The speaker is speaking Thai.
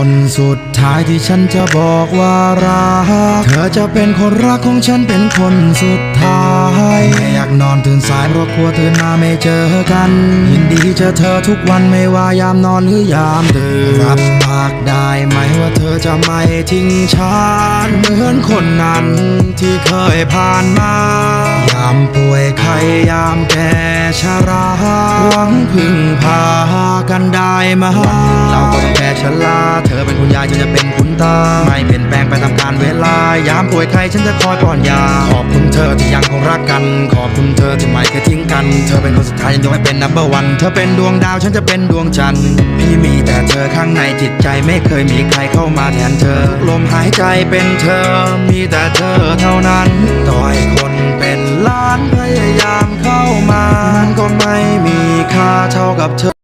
คนสุดท้ายที่ฉันจะบอกว่ารัก เธอจะเป็นคนรักของฉันเป็นคนสุดท้ายไม่อยากนอนตื่นสายเพราะกลัวตื่นมาไม่เจอกัน ยินดีเจอเธอทุกวันไม่ว่ายามนอนหรือยามตื่นรับปากได้ไหมว่าเธอจะไม่ทิ้งฉันเหมือนคนนั้นที่เคยผ่านมา ยามป่วยไข้ยามแก่ชราหวังพึ่งพา กันได้ไหมาเราก็ต้องแก่ชราเธอเป็นคุณยายฉันจะเป็นคุณตา ไม่เปลี่ยนแปลงไปตามกาลเวลา ยามป่วยไข้ฉันจะคอยป้อนยา ขอบคุณเธอที่ยังคงรักกัน ขอบคุณเธอที่ไม่เคยทิ้งกัน เธอเป็นคนสุดท้ายฉันยกให้เป็น number one เธอเป็นดวงดาวฉันจะเป็นดวงจันทร์ พี่มีแต่เธอข้างในจิตใจไม่เคยมีใครเข้ามาแทนเธอ ลมหายใจเป็นเธอ มีแต่เธอเท่านั้นต่อให้คนเป็นล้านพยายามเข้ามามันก็ไม่มีค่าเท่ากับเธอ